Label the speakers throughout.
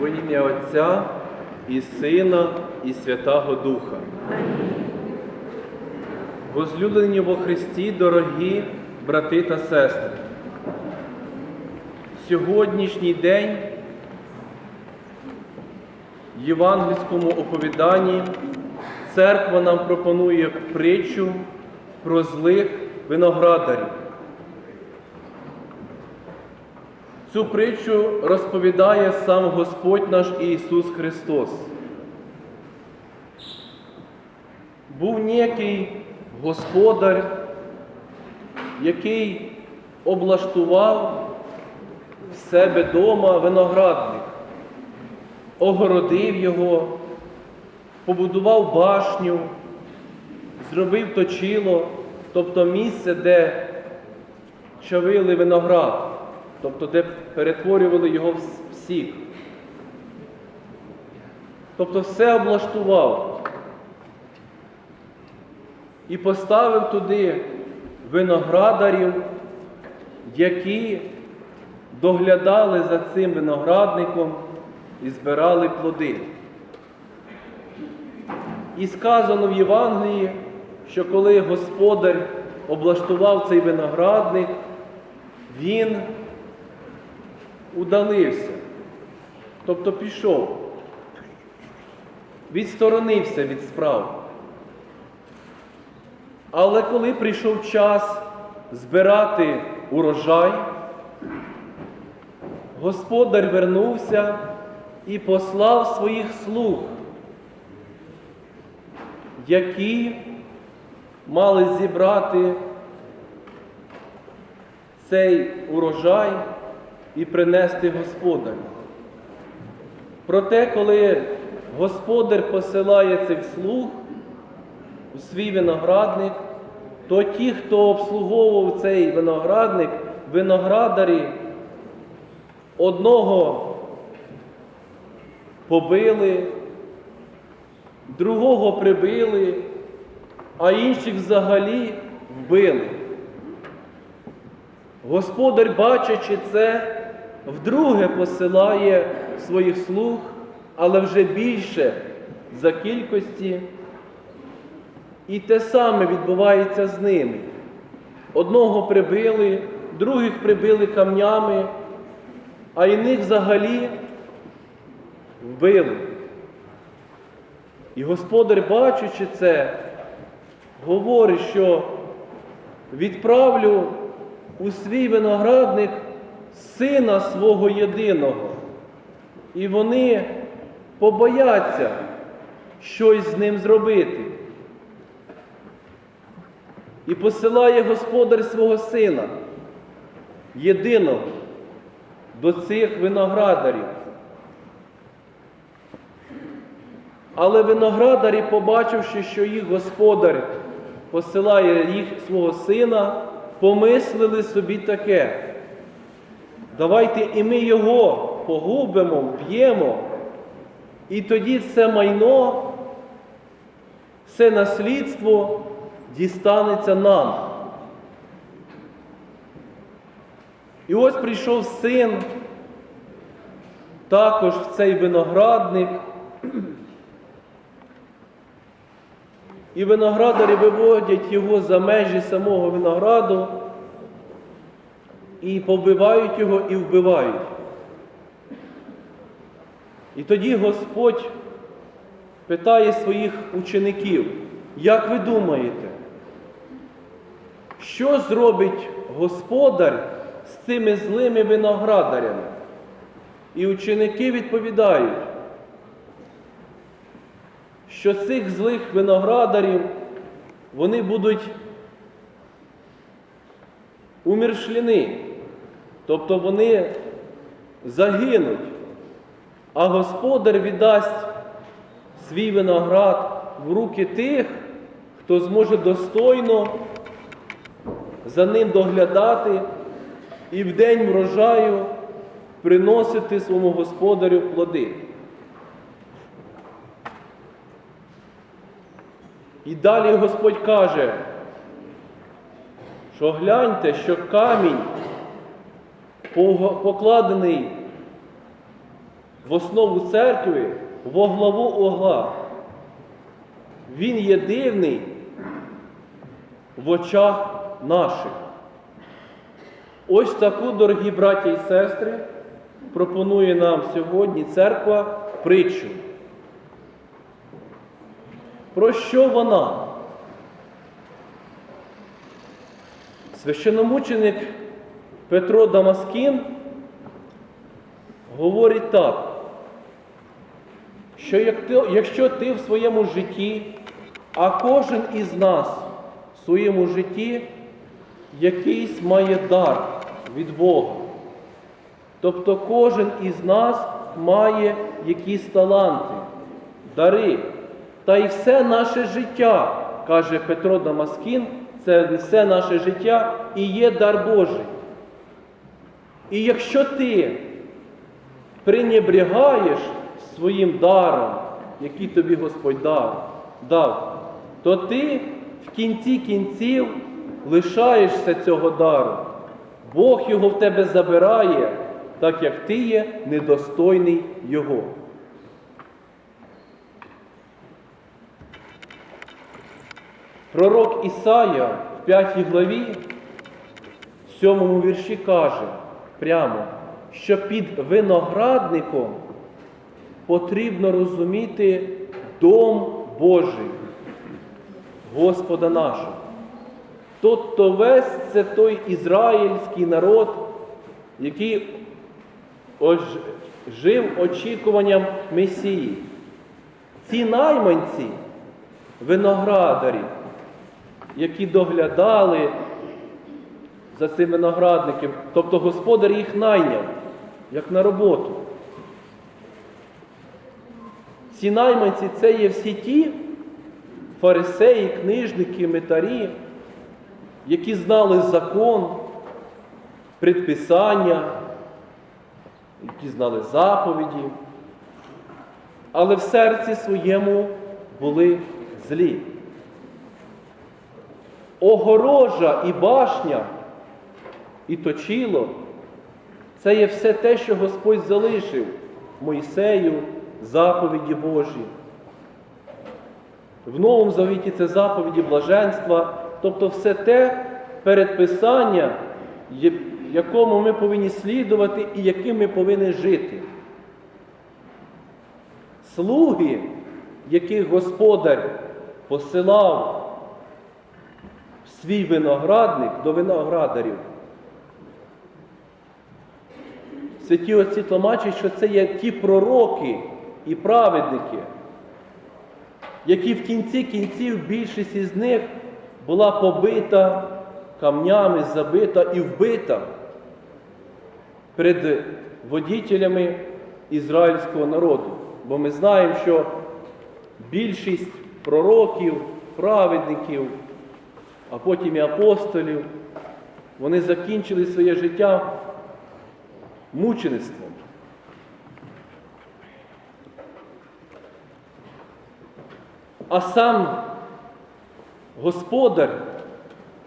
Speaker 1: Во ім'я Отця і Сина, і Святого Духа. Возлюблені во Христі, дорогі брати та сестри. Сьогоднішній день в євангельському оповіданні церква нам пропонує притчу про злих виноградарів. Цю притчу розповідає сам Господь наш Ісус Христос. Був ніякий господар, який облаштував в себе дома виноградник, огородив його, побудував башню, зробив точило, тобто місце, де чавили виноград, тобто де перетворювали його в сік. Тобто все облаштував і поставив туди виноградарів, які доглядали за цим виноградником і збирали плоди. І сказано в Євангелії, що коли Господар облаштував цей виноградник, він удалився, тобто пішов, відсторонився від справ. Але коли прийшов час збирати урожай, Господар вернувся і послав своїх слуг, які мали зібрати цей урожай і принести Господарю. Проте, коли Господар посилає цих слуг у свій виноградник, то ті, хто обслуговував цей виноградник, виноградарі, одного побили, другого прибили, а інших взагалі вбили. Господар, бачачи це, вдруге посилає своїх слуг, але вже більше за кількості. І те саме відбувається з ними. Одного прибили, других прибили камнями, а іних взагалі вбили. І господар, бачучи це, говорить, що відправлю у свій виноградник сина свого єдиного, і вони побояться щось з ним зробити. І посилає господар свого сина, єдиного, до цих виноградарів. Але виноградарі, побачивши, що їх господар посилає їх свого сина, помислили собі таке. Давайте і ми його погубимо, вб'ємо, і тоді все майно, все наслідство дістанеться нам. І ось прийшов син також в цей виноградник. І виноградарі виводять його за межі самого винограду і побивають його і вбивають. І тоді Господь питає своїх учеників, як ви думаєте, що зробить Господар з цими злими виноградарями? І ученики відповідають, що цих злих виноградарів вони будуть уміршліни, тобто вони загинуть, а Господар віддасть свій виноград в руки тих, хто зможе достойно за ним доглядати і в день врожаю приносити своєму господарю плоди. І далі Господь каже, що гляньте, що камінь, покладений в основу церкви, во главу огла. Він є дивний в очах наших. Ось таку, дорогі браті і сестри, пропонує нам сьогодні церква притчу. Про що вона? Священомученик Петро Дамаскін говорить так, що якщо ти в своєму житті, а кожен із нас в своєму житті якийсь має дар від Бога. Тобто кожен із нас має якісь таланти, дари. Та й все наше життя, каже Петро Дамаскін, це все наше життя і є дар Божий. І якщо ти пренебрігаєш своїм даром, який тобі Господь дав, дав, то ти в кінці кінців лишаєшся цього дару. Бог його в тебе забирає, так як ти є недостойний Його. Пророк Ісая в 5 главі, в 7 вірші каже прямо, що під виноградником потрібно розуміти дом Божий, Господа нашого. Тобто весь це той ізраїльський народ, який жив очікуванням Месії. Ці найманці, виноградарі, які доглядали за цим виноградником, тобто господар їх найняв, як на роботу. Ці найманці це є всі ті фарисеї, книжники, митарі, які знали закон, предписання, які знали заповіді, але в серці своєму були злі. Огорожа і башня, і точило це є все те, що Господь залишив Мойсею, заповіді Божі. В Новому Завіті це заповіді блаженства, тобто все те передписання, якому ми повинні слідувати і яким ми повинні жити. Слуги, яких Господар посилав в свій виноградник до виноградарів. Святі отці тлумачать, що це є ті пророки і праведники, які в кінці кінців більшість із них була побита камнями, забита і вбита перед водітелями ізраїльського народу. Бо ми знаємо, що більшість пророків, праведників, а потім і апостолів, вони закінчили своє життя мучеництвом. А сам Господар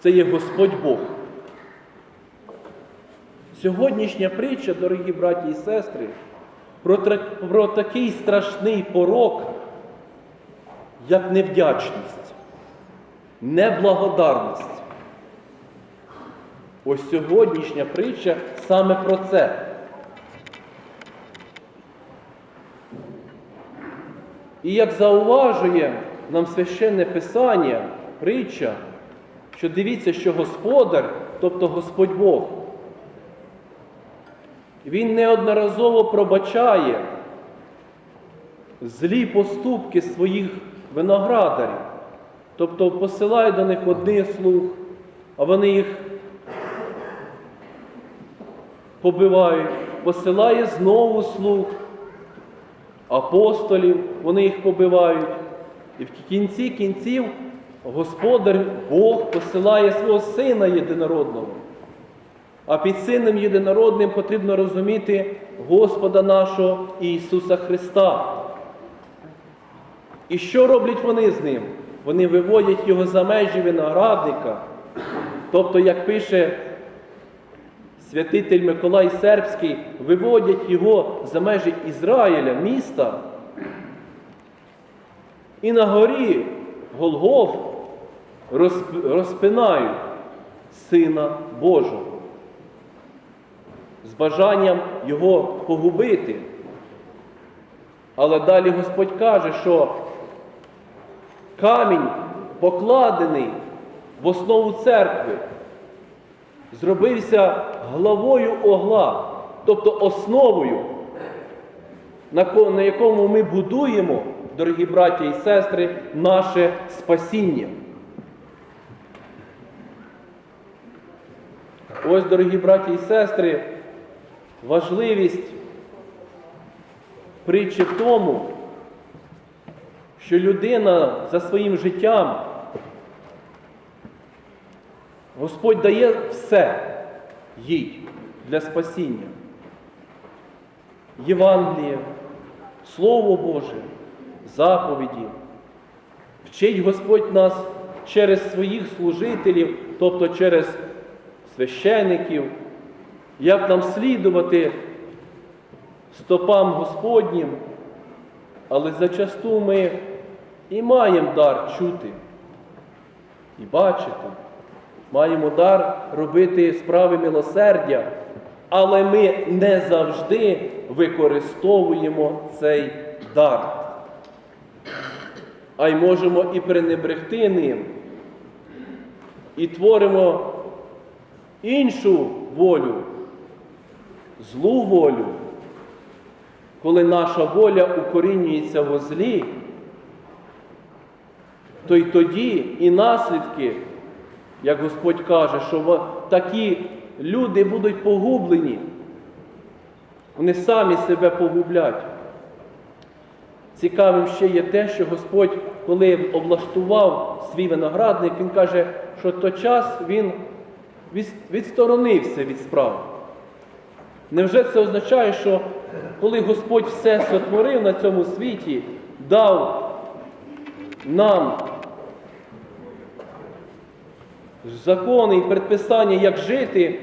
Speaker 1: це є Господь Бог. Сьогоднішня притча, дорогі браті і сестри, про, про такий страшний порок, як невдячність, неблагодарність. Ось сьогоднішня притча саме про це. І як зауважує нам священне Писання, притча, що дивіться, що Господар, тобто Господь Бог, Він неодноразово пробачає злі поступки своїх виноградарів, тобто посилає до них одних слуг, а вони їх побивають, посилає знову слуг, апостолів, вони їх побивають. І в кінці кінців Господар Бог посилає свого Сина єдинородного. А під Сином єдинородним потрібно розуміти Господа нашого Ісуса Христа. І що роблять вони з ним? Вони виводять його за межі виноградника. Тобто, як пише святитель Миколай Сербський виводять його за межі Ізраїля, міста, і на горі Голгоф розпинають Сина Божого з бажанням його погубити. Але далі Господь каже, що камінь, покладений в основу церкви, зробився главою огла, тобто основою, на якому ми будуємо, дорогі браті і сестри, наше спасіння. Ось, дорогі браті і сестри, важливість притчі в тому, що людина за своїм життям, Господь дає все їй для спасіння. Євангеліє, Слово Боже, заповіді. Вчить Господь нас через своїх служителів, тобто через священиків, як нам слідувати стопам Господнім, але зачасту ми і маємо дар чути і бачити, маємо дар робити справи милосердя, але ми не завжди використовуємо цей дар. А й можемо і пренебрегти ним, і творимо іншу волю, злу волю, коли наша воля укорінюється во злі, то й тоді і наслідки, як Господь каже, що такі люди будуть погублені, вони самі себе погублять. Цікавим ще є те, що Господь, коли облаштував свій виноградник, Він каже, що той час він відсторонився від справ. Невже це означає, що коли Господь все сотворив на цьому світі, дав нам закони і предписання, як жити,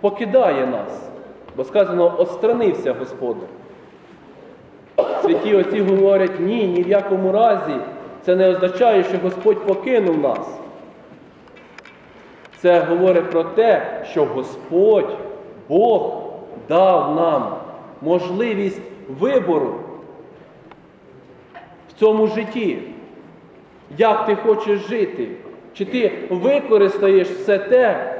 Speaker 1: покидає нас? Бо сказано, отстранився Господь. Святі отці говорять, ні, ні в якому разі це не означає, що Господь покинув нас. Це говорить про те, що Господь, Бог дав нам можливість вибору в цьому житті. Як ти хочеш жити? Чи ти використаєш все те,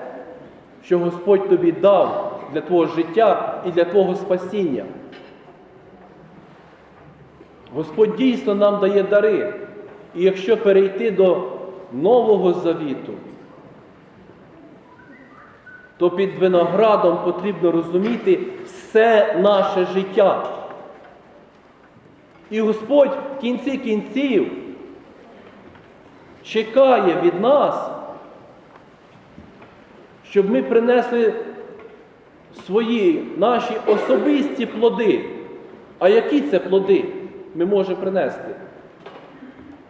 Speaker 1: що Господь тобі дав для твого життя і для твого спасіння? Господь дійсно нам дає дари. І якщо перейти до Нового Завіту, то під виноградом потрібно розуміти все наше життя. І Господь в кінці кінців чекає від нас, щоб ми принесли свої наші особисті плоди. А які це плоди ми можемо принести?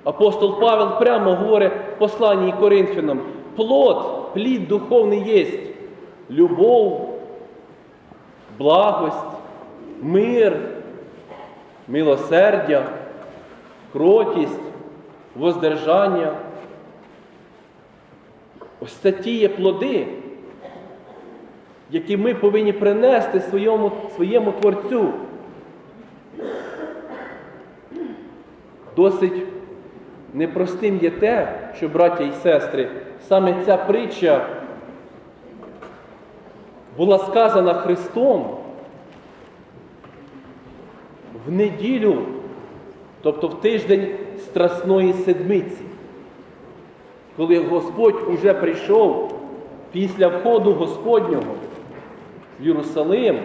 Speaker 1: Апостол Павел прямо говорить в посланні Коринфянам, плод, плід духовний єсть, любов, благость, мир, милосердя, кротість, воздержання. Ось це ті є плоди, які ми повинні принести своєму, своєму Творцю. Досить непростим є те, що, браття і сестри, саме ця притча була сказана Христом в неділю, тобто в тиждень Страсної Седмиці, коли Господь уже прийшов після входу Господнього в Єрусалим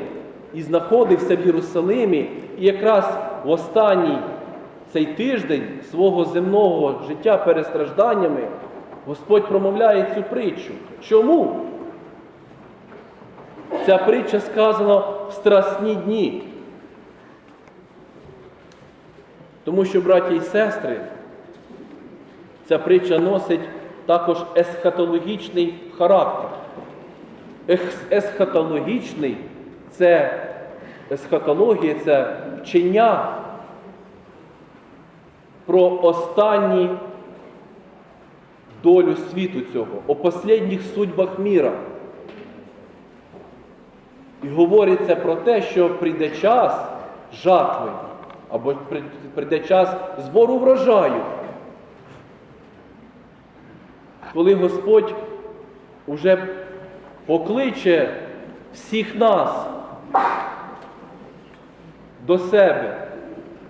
Speaker 1: і знаходився в Єрусалимі, і якраз в останній цей тиждень свого земного життя перед стражданнями Господь промовляє цю притчу. Чому? Ця притча сказана в страсні дні. Тому що, браті і сестри, ця притча носить також есхатологічний характер. Есхатологічний це есхатологія це вчення про останній долю світу цього, о останніх судьбах міра. І говориться про те, що прийде час жатви, або прийде час збору врожаю. Коли Господь уже покличе всіх нас до себе,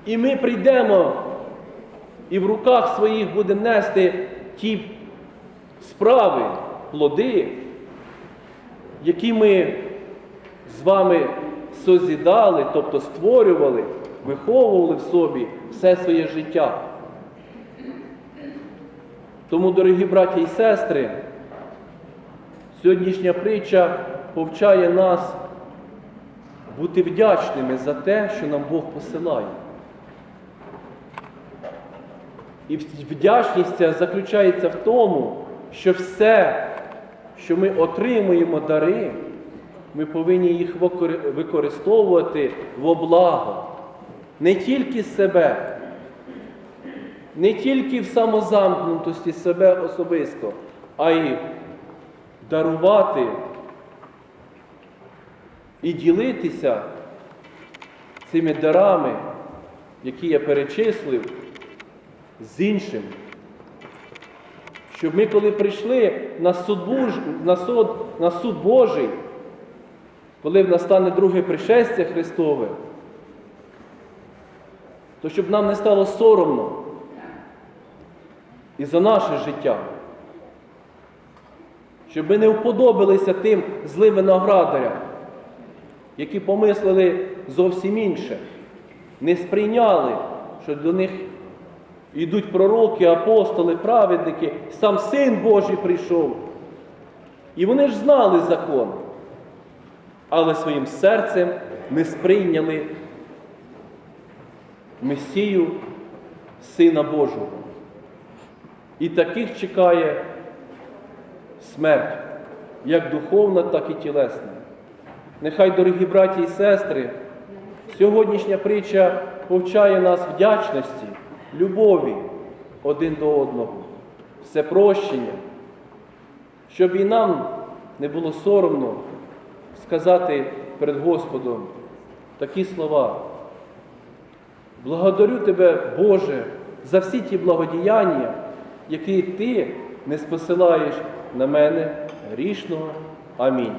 Speaker 1: і ми прийдемо і в руках своїх будемо нести ті справи, плоди, які ми з вами созідали, тобто створювали, виховували в собі все своє життя. Тому, дорогі браті і сестри, сьогоднішня притча повчає нас бути вдячними за те, що нам Бог посилає. І вдячність заключається в тому, що все, що ми отримуємо дари, ми повинні їх використовувати во благо. Не тільки себе, не тільки в самозамкнутості себе особисто, а й дарувати і ділитися цими дарами, які я перечислив, з іншим. Щоб ми, коли прийшли на суд, на суд... на суд Божий, коли в настане друге пришестя Христове, то щоб нам не стало соромно і за наше життя. Щоб ми не вподобалися тим злим виноградарям, які помислили зовсім інше, не сприйняли, що до них йдуть пророки, апостоли, праведники, сам Син Божий прийшов. І вони ж знали закон, але своїм серцем не сприйняли Месію Сина Божого. І таких чекає смерть, як духовна, так і тілесна. Нехай, дорогі браті і сестри, сьогоднішня притча повчає нас вдячності, любові один до одного, всепрощення, щоб і нам не було соромно сказати перед Господом такі слова. Благодарю Тебе, Боже, за всі ті благодіяння, які Ти не спосилаєш на мене грішного. Амінь.